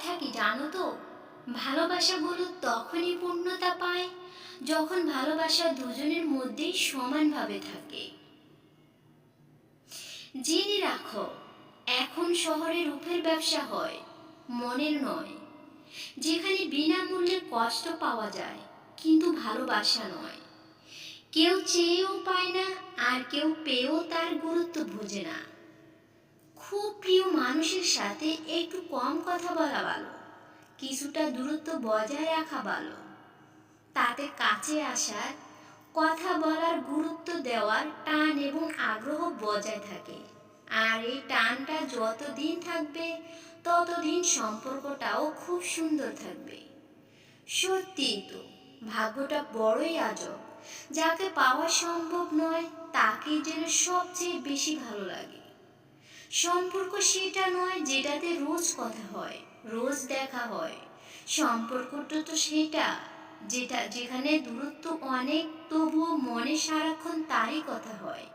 কথা কি জানো তো? ভালোবাসাগুলো তখনই পূর্ণতা পায় যখন ভালোবাসা দুজনের মধ্যেই সমানভাবে থাকে। জেনে রাখো, এখন শহরে রূপের ব্যবসা হয়, মনের নয়। যেখানে বিনামূল্যে কষ্ট পাওয়া যায়, কিন্তু ভালোবাসা নয়। কেউ চেয়েও পায় না আর কেউ পেয়েও তার গুরুত্ব বুঝে না। খুব প্রিয় মানুষের সাথে একটু কম কথা বলা ভালো। কিছুটা দূরত্ব বজায় রাখা ভালো। তাতে কাছে আসার, কথা বলার গুরুত্ব দেওয়ার টান এবং আগ্রহ বজায় থাকে। আর এই টানটা যতদিন থাকবে, ততদিন সম্পর্কটাও খুব সুন্দর থাকবে। সত্যিই তো, ভাগ্যটা বড়ই আজব। যাকে পাওয়া সম্ভব নয় তাকেই যেন সবচেয়ে বেশি ভালো লাগে। সম্পর্ক সেটা নয় যেটাতে রোজ কথা হয়, রোজ দেখা হয়। সম্পর্কটা তো সেটা, যেটা, যেখানে দূরত্ব অনেক, তবুও মনে সারাক্ষণ তারই কথা হয়।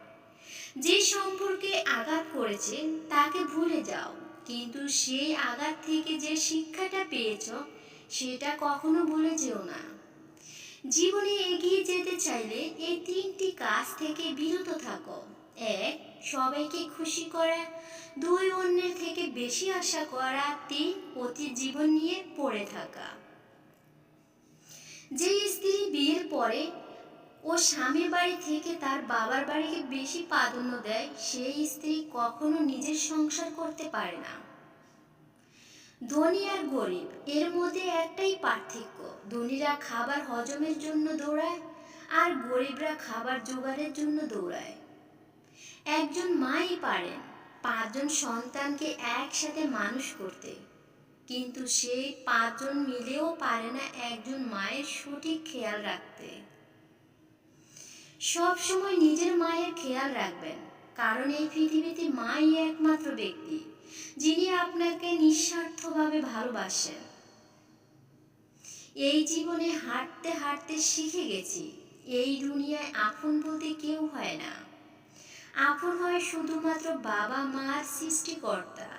যে সম্পর্কে আঘাত করেছে, তাকে ভুলে যাও। কিন্তু সেই আঘাত থেকে যে শিক্ষাটা পেয়েছ, সেটা কখনো ভুলে যেও না। জীবনে এগিয়ে যেতে চাইলে এই তিনটি কাজ থেকে বিরত থাকো। এক, সবাইকে খুশি করা। দুই, অন্যের থেকে বেশি আশা করা। তিন অতি জীবন নিয়ে পড়ে থাকা। যে স্ত্রী বিয়ের পরে ও স্বামীর বাড়ি থেকে তার বাবার বাড়িকে বেশি প্রাধান্য দেয়, সেই স্ত্রী কখনো নিজের সংসার করতে পারে না। ধনী আর গরিব, এর মধ্যে একটাই পার্থক্য। ধনীরা খাবার হজমের জন্য দৌড়ায় আর গরিবরা খাবার জোগাড়ের জন্য দৌড়ায়। একজন মাই পারেন পাঁচজন সন্তানকে একসাথে মানুষ করতে, কিন্তু সেই পাঁচজন মিলেও পারে না একজন মায়ের সঠিক খেয়াল রাখতে। সব সময় নিজের মায়ের খেয়াল রাখবেন, কারণ এই পৃথিবীতে মাই একমাত্র ব্যক্তি। যিনি আপনাকে নিঃস্বার্থভাবে ভালোবাসেন। এই জীবনে হাঁটতে হাঁটতে শিখে গেছি, এই দুনিয়ায় আপন বলতে কেউ হয় না। আপন হয় শুধুমাত্র বাবা মার সৃষ্টিকর্তা।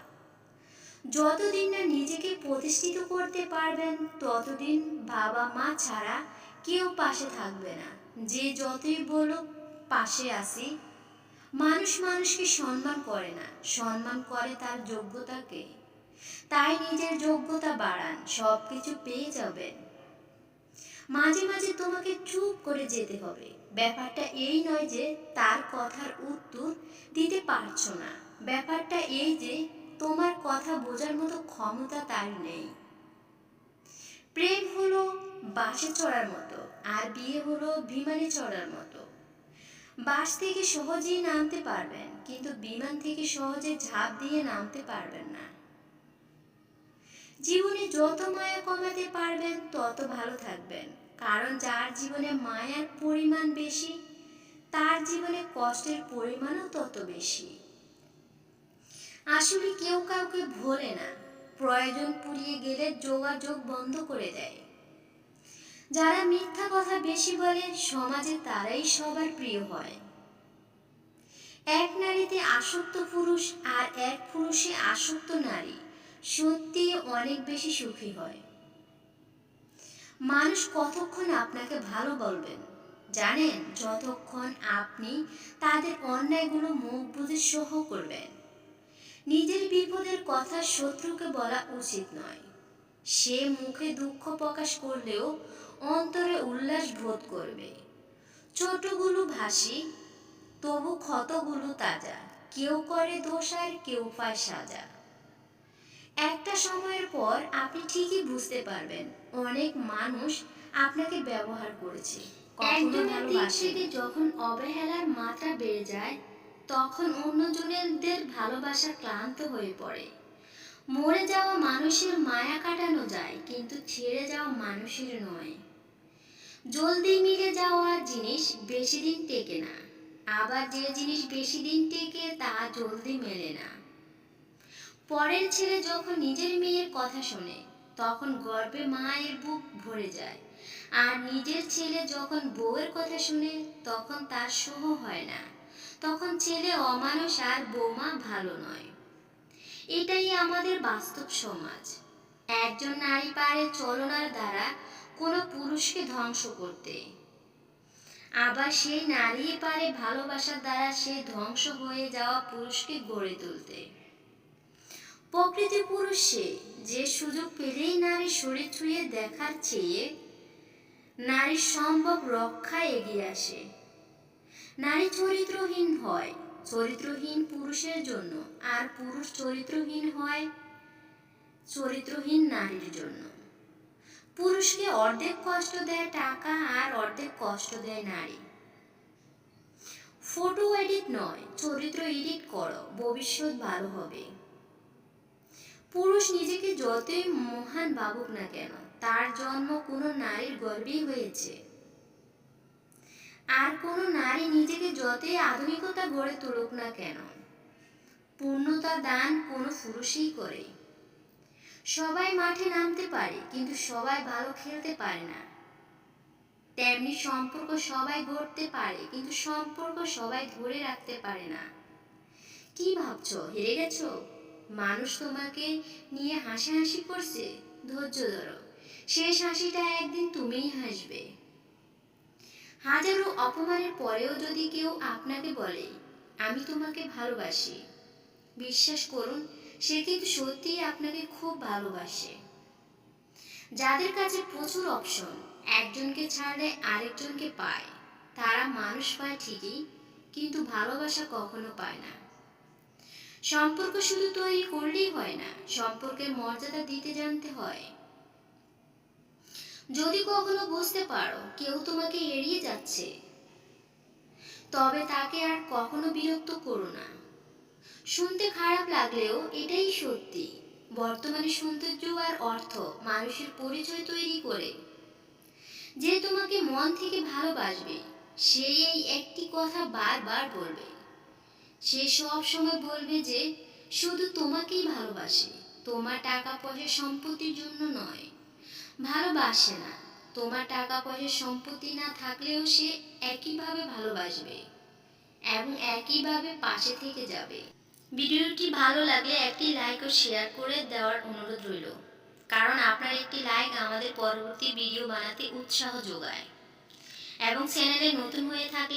যতদিন না নিজেকে প্রতিষ্ঠিত করতে পারবেন, ততদিন বাবা মা ছাড়া কেউ পাশে থাকবে না। যে যতই বলুক, পাশে আসি মানুষ মানুষকে সম্মান করে না। সম্মান করে তার যোগ্যতাকে। তাই নিজের যোগ্যতা বাড়ান সব কিছু পেয়ে যাবেন। মাঝে মাঝে তোমাকে চুপ করে যেতে হবে। ব্যাপারটা এই নয় যে তার কথার উত্তর দিতে পারছ না। ব্যাপারটা এই যে তোমার কথা বোঝার মতো ক্ষমতা তার নেই। প্রেম হলো বাসে চড়ার মতো, আর বিয়ে হলো বিমানে চড়ার মতো। বাস থেকে সহজেই নামতে পারবেন, কিন্তু বিমান থেকে সহজে ঝাঁপ দিয়ে নামতে পারবেন না। জীবনে যত মায়া কমাতে পারবেন, তত ভালো থাকবেন। কারণ যার জীবনে মায়ার পরিমাণ বেশি, তার জীবনে কষ্টের পরিমাণও তত বেশি। আসলে কেউ কাউকে ভোলে না। প্রয়োজন পুড়িয়ে গেলে যোগাযোগ বন্ধ করে দেয়। যারা মিথ্যা কথা বেশি বলে, সমাজে তারাই সবার প্রিয় হয়। এক নারীতে আসক্ত পুরুষ আর এক পুরুষে আসক্ত নারী সত্যি অনেক বেশি সুখী হয়। মানুষ কতক্ষণ আপনাকে ভালো বলবেন? জানেন, যতক্ষণ আপনি তাদের অন্যায়গুলো মুখ বুঝে সহ করবেন। নিজের বিপদের কথা শত্রুকে বলা উচিত নয়। সে মুখে দুঃখ প্রকাশ করলেও অন্তরে উল্লাস বোধ করবে। ছোটগুলো ভাসি তবু ক্ষতগুলো তাজা। কেউ করে দোষ আর কেউ পায় সাজা। একটা সময়ের পর আপনি ঠিকই বুঝতে পারবেন অনেক মানুষ আপনাকে ব্যবহার করেছে একজনের দিক থেকে যখন অবহেলার মাত্রা বেড়ে যায় তখন অন্যজনের ভালোবাসা ক্লান্ত হয়ে পড়ে। মরে যাওয়া মানুষের মায়া কাটানো যায়, কিন্তু ছেড়ে যাওয়া মানুষের নয়। জলদি মিলে যাওয়া জিনিস বেশি দিন টেকে না। আবার যে জিনিস বেশি দিন টেকে, তা জলদি মেলে না। পরের ছেলে যখন নিজের মেয়ের কথা শোনে, তখন গর্বে মায়ের বুক ভরে যায়। আর নিজের ছেলে যখন বউয়ের কথা শুনে, তখন তার সহ হয় না। তখন ছেলে অমানুষ আর বৌমা ভালো নয়। এটাই আমাদের বাস্তব সমাজ। একজন নারী পারে চলনার দ্বারা কোনো পুরুষকে ধ্বংস করতে। আবার সেই নারী পারে ভালোবাসার দ্বারা সে ধ্বংস হয়ে যাওয়া পুরুষকে গড়ে তুলতে। প্রকৃতি পুরুষে যে সুযোগ পেলেই নারী শরীর ছুঁয়ে দেখার চেয়ে নারীর সম্ভব রক্ষায় এগিয়ে আসে। নারী চরিত্রহীন হয় চরিত্রহীন পুরুষের জন্য, আর পুরুষ চরিত্রহীন হয় চরিত্রহীন নারীর জন্য। পুরুষকে অর্ধেক কষ্ট দেয় টাকা, আর অর্ধেক কষ্ট দেয় নারী। ফটো এডিট নয়, চরিত্র এডিট করো, ভবিষ্যৎ ভালো হবে। পুরুষ নিজেকে যতই মহান ভাবুক না কেন, তার জন্ম কোনো নারীর গর্বেই হয়েছে। আর কোনো নারী নিজেকে যতই আধুনিকতা গড়ে তুলুক না কেন, পূর্ণতা দান কোনো পুরুষই করে। সবাই মাঠে নামতে পারে, কিন্তু সবাই ভালো খেলতে পারে না। তেমনি সম্পর্ক সবাই গড়তে পারে, কিন্তু সম্পর্ক সবাই ধরে রাখতে পারে না। কি ভাবছ, হেরে গেছ? মানুষ তোমাকে নিয়ে হাসাহাসি করছে? ধৈর্য ধরো। শেষ হাসিটা একদিন তুমিই হাসবে। হাজারো অপমানের পরেও যদি কেউ আপনাকে বলে, আমি তোমাকে ভালোবাসি। বিশ্বাস করুন, সে কিন্তু সত্যিই আপনাকে খুব ভালোবাসে। যাদের কাছে প্রচুর অপশন, একজনকে ছাড়লে আরেকজনকে পায়। তারা মানুষ পায় ঠিকই, কিন্তু ভালোবাসা কখনো পায় না। সম্পর্ক শুধু তৈরি করলেই হয় না, সম্পর্কের মর্যাদা দিতে জানতে হয়। যদি কখনো বুঝতে পারো কেউ তোমাকে এড়িয়ে যাচ্ছে, তবে তাকে আর কখনো বিরক্ত করো না। শুনতে খারাপ লাগলেও এটাই সত্যি। বর্তমানে সৌন্দর্য আর অর্থ মানুষের পরিচয় তৈরি করে। যে তোমাকে মন থেকে ভালোবাসবে সে এই একটি কথা বারবার বলবে। সে সব সময় বলবে যে, শুধু তোমাকেই ভালোবাসে, তোমার টাকা পয়সা সম্পত্তির জন্য নয়। ভালোবাসে না। তোমার টাকা পয়সা সম্পত্তি না থাকলেও সে একইভাবে ভালোবাসবে এবং একইভাবে পাশে থেকে যাবে। ভিডিওটি ভালো লাগলে একটি লাইক ও শেয়ার করে দেওয়ার অনুরোধ রইল। কারণ আপনার একটি লাইক আমাদের পরবর্তী ভিডিও বানাতে উৎসাহ যোগায়। এবং চ্যানেলে নতুন হয়ে থাকলে